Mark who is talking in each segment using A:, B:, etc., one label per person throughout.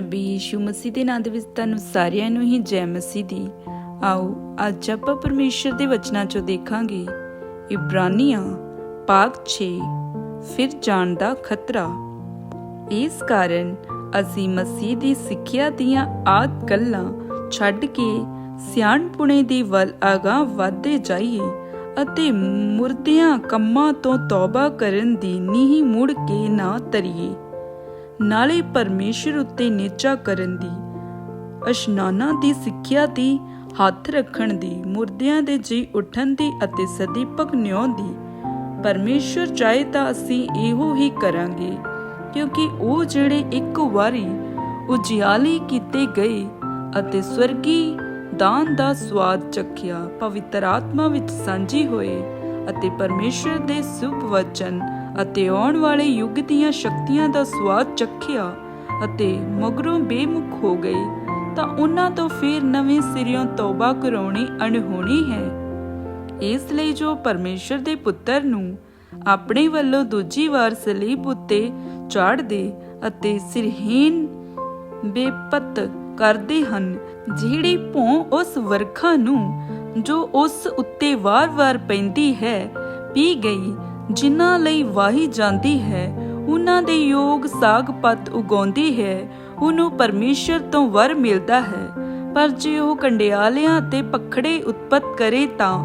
A: ਪ੍ਰਭੂ ਯੀਸ਼ੂ ਮਸੀਹ ਦੇ ਨਾਮ ਦੇ ਵਿੱਚ ਤੁਹਾਨੂੰ ਸਾਰਿਆਂ ਨੂੰ ਹੀ ਜੈ ਮਸੀਹ ਦੀ। ਆਓ, ਅੱਜ ਆਪਾਂ ਪਰਮੇਸ਼ਰ ਦੇ ਵਚਨਾਂ ਚੋਂ ਦੇਖਾਂਗੇ। ਇਬਰਾਨੀਆਂ ਪਾਕ 6 ਫਿਰ ਜਾਣ ਦਾ ਖਤਰਾ। ਇਸ ਕਾਰਨ ਅਸੀਂ ਮਸੀਹ ਦੀ ਸਿੱਖਿਆ ਦੀਆਂ ਆਦ ਗੱਲਾਂ ਛੱਡ ਕੇ ਸਿਆਣਪੁਣੇ ਦੀ ਵੱਲ ਅਗਾਂਹ ਵਧਦੇ ਜਾਈਏ ਅਤੇ ਮੁਰਦਿਆਂ ਕੰਮਾਂ ਤੋਂ ਤੌਬਾ ਕਰਨ ਦੀ ਨੀਂਹ ਮੁੜ ਕੇ ਨਾ ਤਰੀਏ ਨਾਲੇ ਪਰਮੇਸ਼ਰ ਉੱਤੇ ਨਿਚਾ ਕਰਨ ਦੀ, ਅਸ਼ਨਾਨਾ ਦੀ ਸਿੱਖਿਆ ਦੀ, ਹੱਥ ਰੱਖਣ ਦੀ, ਮੁਰਦਿਆਂ ਦੇ ਜੀ ਉੱਠਣ ਦੀ ਅਤੇ ਸਦੀਪਕ ਨਿਉ ਦੀ। ਪਰਮੇਸ਼ਰ ਚਾਹੇ ਤਾਂ ਅਸੀਂ ਇਹੋ ਹੀ ਕਰਾਂਗੇ, ਕਿਉਂਕਿ ਉਹ ਜਿਹੜੇ ਇੱਕ ਵਾਰੀ ਉਜਿਆਲੀ ਕੀਤੇ ਗਏ ਅਤੇ ਸਵਰਗੀ ਦਾਨ ਦਾ ਸਵਾਦ ਚੱਖਿਆ, ਪਵਿੱਤਰ ਆਤਮਾ ਵਿੱਚ ਸਾਂਝੀ ਹੋਏ ਅਤੇ ਪਰਮੇਸ਼ਰ ਦੇ ਸੁਭ ਵਚਨ ਅਤੇ ਆਉਣ ਵਾਲੇ ਯੁੱਗ ਦੀਆਂ ਸ਼ਕਤੀਆਂ ਦਾ ਸਵਾਦ ਚੱਖਿਆ ਅਤੇ ਮਗਰੋਂ ਬੇਮੁਖ ਹੋ ਗਏ, ਤਾਂ ਉਹਨਾਂ ਤੋਂ ਫਿਰ ਨਵੇਂ ਸਿਰਿਓਂ ਤੌਬਾ ਕਰਾਉਣੀ ਅਣਹੋਣੀ ਹੈ। ਇਸ ਲਈ ਜੋ ਪਰਮੇਸ਼ਰ ਦੇ ਪੁੱਤਰ ਨੂੰ ਆਪਣੇ ਵੱਲੋਂ ਦੂਜੀ ਵਾਰ ਸਲੀਬ ਉੱਤੇ ਚਾੜ ਦੇ ਅਤੇ ਸਿਰਹੀਨ ਬੇਪਤ ਕਰਦੇ ਹਨ, ਜਿਹੜੀ ਭੋਂ ਉਸ ਵਰਖਾ ਨੂੰ, ਜੋ ਉਸ ਉੱਤੇ ਵਾਰ-ਵਾਰ ਪੈਂਦੀ ਹੈ, ਪੀ ਗਈ ਜਿਨ੍ਹਾਂ ਲਈ ਵਾਹੀ ਜਾਂਦੀ ਹੈ, ਉਹਨਾਂ ਦੇ ਯੋਗ ਸਾਗ ਪਤ ਉਗਾਉਂਦੀ ਹੈ, ਉਹਨੂੰ ਪਰਮੇਸ਼ਰ ਤੋਂ ਵਰ ਮਿਲਦਾ ਹੈ। ਪਰ ਜੇ ਉਹ ਕੰਡਿਆਲਿਆਂ ਤੇ ਪਖੜੇ ਉਤਪਤ ਕਰੇ ਤਾਂ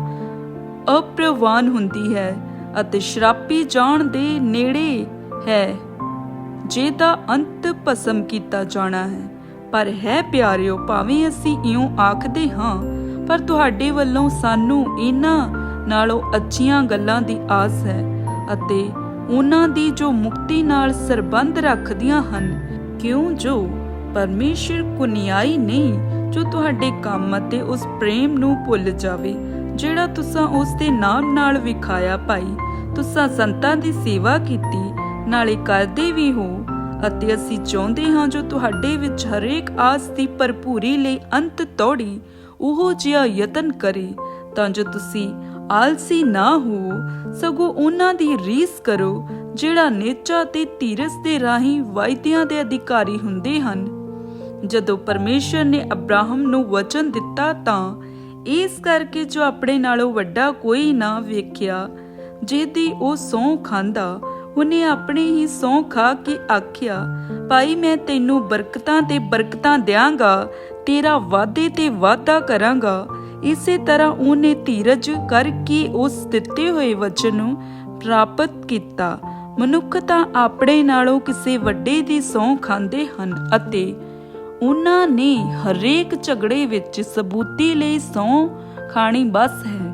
A: ਅਪ੍ਰਵਾਨ ਹੁੰਦੀ ਹੈ ਅਤੇ ਸ਼ਰਾਪੀ ਜਾਣ ਦੇ ਨੇੜੇ ਹੈ, ਜਿਹਦਾ ਅੰਤ ਭਸਮ ਕੀਤਾ ਜਾਣਾ ਹੈ। ਪਰ ਹੈ ਪਿਆਰਿਓ, ਭਾਵੇਂ ਅਸੀਂ ਇਉਂ ਆਖਦੇ ਹਾਂ, ਪਰ ਤੁਹਾਡੇ ਵੱਲੋਂ ਸਾਨੂੰ ਇਹਨਾਂ ਨਾਲੋਂ ਅੱਛੀਆਂ ਗੱਲਾਂ ਦੀ ਆਸ ਹੈ। ਅਤੇ ਉਹਨਾਂ ਦੀ ਜੋ ਮੁਕਤੀ ਨਾਲ ਸਰਬੰਧ ਰੱਖਦੀਆਂ ਹਨ, ਕਿਉਂ ਜੋ ਪਰਮੇਸ਼ਰ ਕੁਨਿਆਈ ਨਹੀਂ, ਜੋ ਤੁਹਾਡੇ ਕੰਮ ਅਤੇ ਉਸ ਪ੍ਰੇਮ ਨੂੰ ਭੁੱਲ ਜਾਵੇ, ਜਿਹੜਾ ਤੁਸੀਂ ਉਸ ਦੇ ਨਾਮ ਨਾਲ ਵਿਖਾਇਆ ਭਾਈ, ਤੁਸੀਂ ਸੰਤਾਂ ਦੀ ਸੇਵਾ ਕੀਤੀ, ਨਾਲੇ ਕਰਦੇ ਵੀ ਹੋ, ਅਤੇ ਅਸੀਂ ਚਾਹੁੰਦੇ ਹਾਂ ਜੋ ਤੁਹਾਡੇ ਵਿੱਚ ਹਰੇਕ ਆਸ ਦੀ ਭਰਪੂਰੀ ਲਈ ਅੰਤ ਤੋੜੀ, ਉਹ ਜਿਹਾ ਯਤਨ ਕਰੇ, ਤਾਂ ਜੋ ਤੁਸੀਂ ਆਲਸੀ ਨਾ ਹੋ, ਸਗੋਂ ਉਹਨਾਂ ਦੀ ਰੀਸ ਕਰੋ, ਜਿਹੜਾ ਨੇਚਾ ਤੇ ਧੀਰਜ ਦੇ ਰਾਹੀਂ ਵਾਅਦਿਆਂ ਦੇ ਅਧਿਕਾਰੀ ਹੁੰਦੇ ਹਨ। ਜਦੋਂ ਪਰਮੇਸ਼ਰ ਨੇ ਅਬਰਾਹਮ ਨੂੰ ਵਚਨ ਦਿੱਤਾ ਤਾਂ ਇਸ ਕਰਕੇ ਜੋ ਆਪਣੇ ਨਾਲੋਂ ਵੱਡਾ ਕੋਈ ਨਾ ਵੇਖਿਆ, ਜਿਹਦੀ ਉਹ ਸੌਂ ਖਾਂਦਾ, ਉਹਨੇ ਆਪਣੇ ਹੀ ਸੌਂ ਖਾ ਕੇ ਆਖਿਆ, ਭਾਈ, ਮੈਂ ਤੈਨੂੰ ਬਰਕਤਾਂ ਤੇ ਬਰਕਤਾਂ ਦਿਆਂਗਾ, ਤੇਰਾ ਵਾਅਦੇ ਤੇ ਵਾਅਦਾ ਕਰਾਂਗਾ ਇਸੇ ਤਰ੍ਹਾਂ ਉਹਨੇ ਧੀਰਜ ਕਰਕੇ ਉਸ ਦਿੱਤੇ ਹੋਏ ਵਚਨ ਨੂੰ ਪ੍ਰਾਪਤ ਕੀਤਾ। ਮਨੁੱਖ ਤਾਂ ਆਪਣੇ ਨਾਲੋਂ ਕਿਸੇ ਵੱਡੇ ਦੀ ਸੌਂ ਖਾਂਦੇ ਹਨ ਅਤੇ ਉਹਨਾਂ ਨੇ ਹਰੇਕ ਝਗੜੇ ਵਿੱਚ ਸਬੂਤੀ ਲਈ ਸੌਂ ਖਾਣੀ ਬਸ ਹੈ।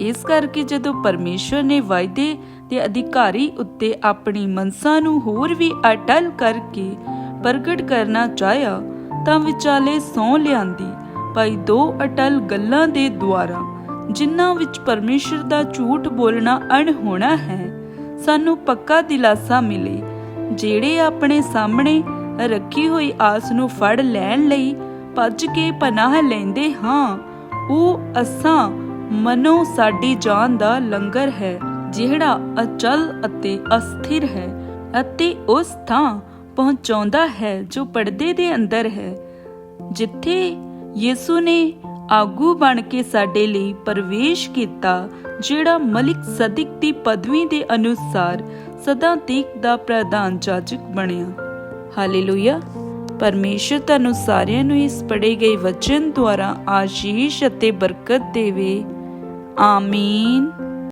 A: ਇਸ ਕਰਕੇ ਜਦੋਂ ਪਰਮੇਸ਼ਰ ਨੇ ਵਾਅਦੇ ਤੇ ਅਧਿਕਾਰੀ ਉੱਤੇ ਆਪਣੀ ਮਨਸਾ ਨੂੰ ਹੋਰ ਵੀ ਅਟਲ ਕਰਕੇ ਪ੍ਰਗਟ ਕਰਨਾ ਚਾਹਿਆ, ਤਾਂ ਵਿਚਾਲੇ ਸੌ ਲਿਆਂਦੀ। ਭਾਈ ਦੋ ਅਟਲ ਗੱਲਾਂ ਦੇ ਦੁਆਰਾ, ਜਿਨ੍ਹਾਂ ਵਿੱਚ ਪਰਮੇਸ਼ਰ ਦਾ ਝੂਠ ਬੋਲਣਾ ਅਣਹੋਣਾ ਹੈ, ਸਾਨੂੰ ਪੱਕਾ ਦਿਲਾਸਾ ਮਿਲੇ। ਜਿਹੜੇ ਆਪਣੇ ਸਾਹਮਣੇ ਰੱਖੀ ਹੋਈ ਆਸ ਨੂੰ ਫੜ ਲੈਣ ਲਈ ਭੱਜ ਕੇ ਪਨਾਹ ਲੈਂਦੇ ਹਾਂ, ਉਹ ਅਸਾਂ ਮਨੋ ਸਾਡੀ ਜਾਨ ਦਾ ਲੰਗਰ ਹੈ, ਜਿਹੜਾ ਅਚਲ ਅਤੇ ਅਸਥਿਰ ਹੈ ਅਤੇ ਉਸ ਥਾਂ ਪਹੁੰਚਾਉਂਦਾ ਹੈ ਜੋ ਪਰਦੇ ਦੇ ਅੰਦਰ ਹੈ। ਜਿੱਥੇ ਯਿਸੂ ਨੇ ਆਗੂ ਬਣ ਕੇ ਸਾਡੇ ਲਈ ਪ੍ਰਵੇਸ਼ ਕੀਤਾ, ਜਿਹੜਾ ਮਲਿਕ ਸਦਿਕ ਦੀ ਪਦਵੀ ਦੇ ਅਨੁਸਾਰ ਸਦਾ ਤੀਕ ਦਾ ਪ੍ਰਧਾਨ ਜਾਜਕ ਬਣਿਆ। ਹਾਲੇਲੂਇਆ। ਪਰਮੇਸ਼ਰ ਤੁਹਾਨੂੰ ਸਾਰਿਆਂ ਨੂੰ ਇਸ ਪੜੇ ਗਏ ਵਚਨ ਦੁਆਰਾ ਆਸ਼ੀਸ਼ ਅਤੇ ਬਰਕਤ ਦੇਵੇ। ਆਮੀਨ।